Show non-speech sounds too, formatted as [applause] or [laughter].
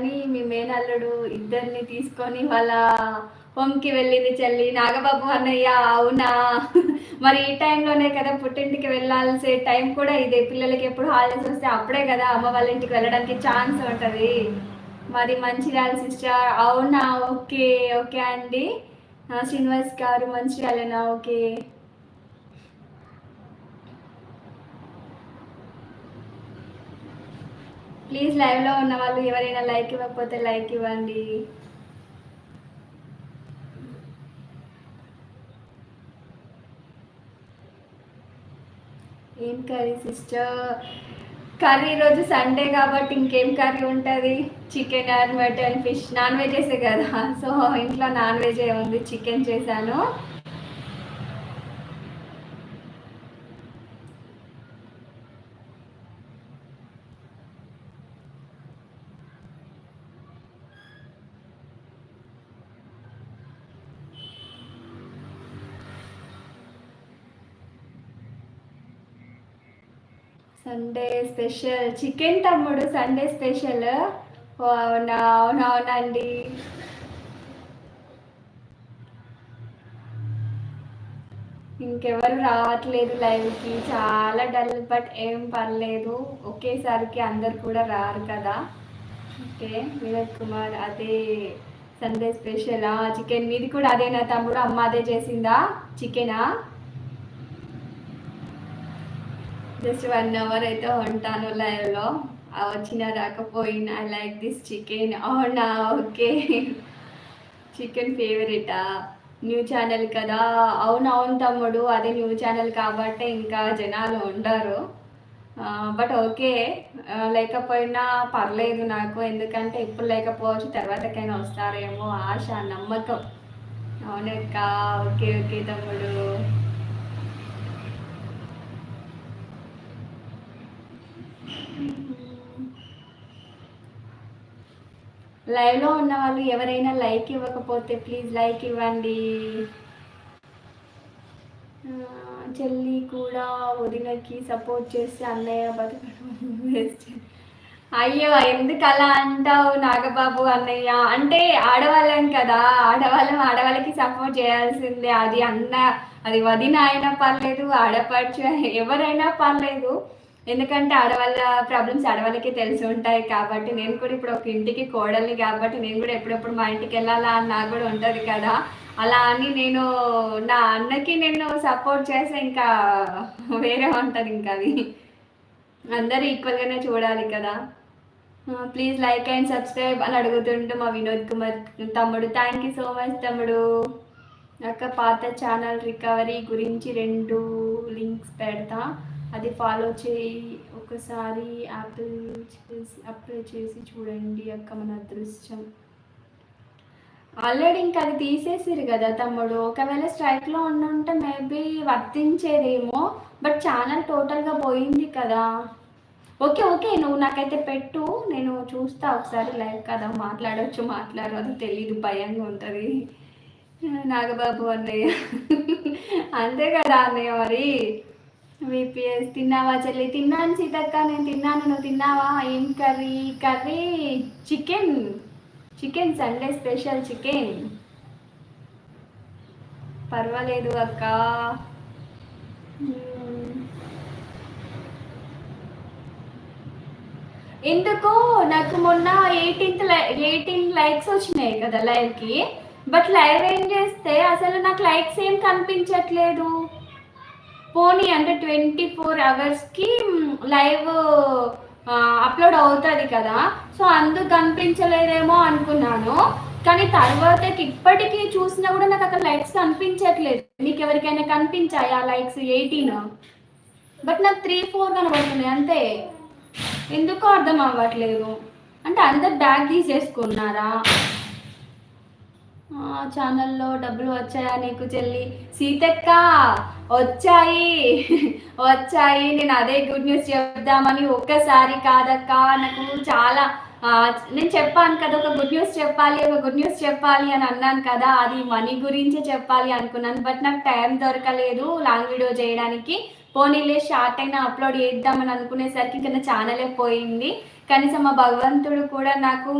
అని మీ మేనల్లుడు ఇద్దరిని తీసుకొని వాళ్ళ హోమ్కి వెళ్ళింది చెల్లి. నాగబాబు అన్నయ్య అవునా? మరి ఈ టైంలోనే కదా పుట్టింటికి వెళ్ళాల్సే టైం కూడా ఇదే. పిల్లలకి ఎప్పుడు హాలిడేస్ వస్తే అప్పుడే కదా అమ్మ వాళ్ళ ఇంటికి వెళ్ళడానికి ఛాన్స్ ఉంటుంది. మరి మంచిర్యాల సిస్టర్ అవునా? ఓకే ఓకే అండి. శ్రీనివాస్ గారు మంచిర్యాలేనా? ఓకే. ప్లీజ్ లైవ్లో ఉన్న వాళ్ళు ఎవరైనా లైక్ ఇవ్వకపోతే లైక్ ఇవ్వండి. ఏం కర్రీ సిస్టర్ కర్రీ రోజు సండే కాబట్టి ఇంకేం కర్రీ ఉంటుంది? Chicken or mutton fish non veg వేసే కదా. సో ఇంట్లో నాన్ వెజ్ ఉంది చికెన్ చేశాను. సండే స్పెషల్ చికెన్ తమ్ముడు సండే స్పెషల్ ఓ అవునా అవునవునండి ఇంకెవరు రావట్లేదు లైవ్కి. చాలా డల్ బట్ ఏం పర్లేదు. ఒకేసారికి అందరు కూడా రారు కదా. ఓకే వినోద్ కుమార్ అదే సండే స్పెషల్ చికెన్ మీది కూడా అదేనా తమ్ముడు? అమ్మ అదే చేసిందా? చికెనా జస్ట్ వన్ అవర్ అయితే ఉంటాను లైవ్లో. వచ్చినా రాకపోయినా ఐ లైక్ దిస్ చికెన్ అవునా? ఓకే. చికెన్ ఫేవరెటా న్యూ ఛానల్ కదా? అవునవును అవును తమ్ముడు అదే న్యూ ఛానల్ కాబట్టి ఇంకా జనాలు ఉండరు. But okay. లేకపోయినా పర్లేదు నాకు ఎందుకంటే ఇప్పుడు లేకపోవచ్చు తర్వాతకైనా వస్తారేమో ఆశ నమ్మకం. అవునక్క ఓకే ఓకే తమ్ముడు. లైవ్లో ఉన్న వాళ్ళు ఎవరైనా లైక్ ఇవ్వకపోతే ప్లీజ్ లైక్ ఇవ్వండి. చెల్లి కూడా వదినకి సపోర్ట్ చేస్తే అన్నయ్య బతకడం [laughs] అయ్యో ఎందుకు అలా అంటావు నాగబాబు అన్నయ్య? అంటే ఆడవాళ్ళం కదా ఆడవాళ్ళం ఆడవాళ్ళకి సపోర్ట్ చేయాల్సిందే. అది అన్న అది వదిన అయినా పర్లేదు ఆడపడుచు ఎవరైనా పర్లేదు. ఎందుకంటే ఆడవాళ్ళ ప్రాబ్లమ్స్ ఆడవాళ్ళకి తెలిసి ఉంటాయి కాబట్టి నేను కూడా ఇప్పుడు ఒక ఇంటికి కోడల్ని కాబట్టి నేను కూడా ఎప్పుడెప్పుడు మా ఇంటికి వెళ్ళాలా అని నాకు కూడా ఉంటుంది కదా. అలా అని నేను నా అన్నకి నేను సపోర్ట్ చేస్తే ఇంకా వేరే ఉంటుంది ఇంకా అది. అందరూ ఈక్వల్గానే చూడాలి కదా. ప్లీజ్ లైక్ అండ్ సబ్స్క్రైబ్ అని అడుగుతుంటూ మా వినోద్ కుమార్ తమ్ముడు. థ్యాంక్ యూ సో మచ్ తమ్ముడు. అక్క పాత ఛానల్ రికవరీ గురించి రెండు లింక్స్ పెడతా. అది ఫాలో చేయి. ఒకసారి యాపిల్ చేసి అప్లై చేసి చూడండి అక్క మన అదృష్టం. ఆల్రెడీ ఇంకా అది తీసేసిరు కదా తమ్ముడు. ఒకవేళ స్ట్రైక్లో ఉండుంటే మేబీ వర్తించేదేమో బట్ ఛానల్ టోటల్గా పోయింది కదా. ఓకే ఓకే నువ్వు నాకైతే పెట్టు. నేను చూస్తా ఒకసారి లైవ్ కదా. మాట్లాడవచ్చు మాట్లాడదు తెలీదు భయంగా ఉంటుంది. నాగబాబు అన్నయ్య. అంతే కదా అన్నయ్య మరి. విపిఎస్ తిన్నావా చెల్లి? తిన్నాను సీతక్క నేను తిన్నాను. నువ్వు తిన్నావా? ఏం curry? Curry chicken. Chicken Sunday special chicken. పర్వాలేదు అక్క. ఎందుకు నాకు మొన్న ఎయిటీన్త్ ఎయిటీన్ లైక్స్ వచ్చినాయి కదా లైవ్కి. బట్ లైవ్ ఏం చేస్తే అసలు నాకు లైక్స్ ఏం కనిపించట్లేదు. పోనీ అంటే ట్వంటీ ఫోర్ అవర్స్కి లైవ్ అప్లోడ్ అవుతుంది కదా. సో అందుకు కనిపించలేదేమో అనుకున్నాను. కానీ తర్వాత ఇప్పటికీ చూసినా కూడా నాకు అక్కడ లైక్స్ కనిపించట్లేదు. మీకు ఎవరికైనా కనిపించాయి ఆ లైక్స్ ఎయిటీన్? బట్ నాకు త్రీ ఫోర్ కనబడుతున్నాయి అంతే. ఎందుకో అర్థం అవ్వట్లేదు. అంటే అందరు బ్యాగ్ తీసేసుకున్నారా? ఛానల్లో డబ్బులు వచ్చాయా నీకు చెల్లి? సీతక్క వచ్చాయి. వచ్చాయి. నేను అదే గుడ్ న్యూస్ చెప్దామని ఒక్కసారి కాదక్క. నాకు చాలా నేను చెప్పాను కదా ఒక గుడ్ న్యూస్ చెప్పాలి ఒక గుడ్ న్యూస్ చెప్పాలి అని అన్నాను కదా అది మనీ గురించే చెప్పాలి అనుకున్నాను. బట్ నాకు టైం దొరకలేదు లాంగ్ వీడియో చేయడానికి. పోనీలే షార్ట్ అయినా అప్లోడ్ చేద్దామని అనుకునేసరికి ఇంకా ఛానలే పోయింది. కనీసం మా భగవంతుడు కూడా నాకు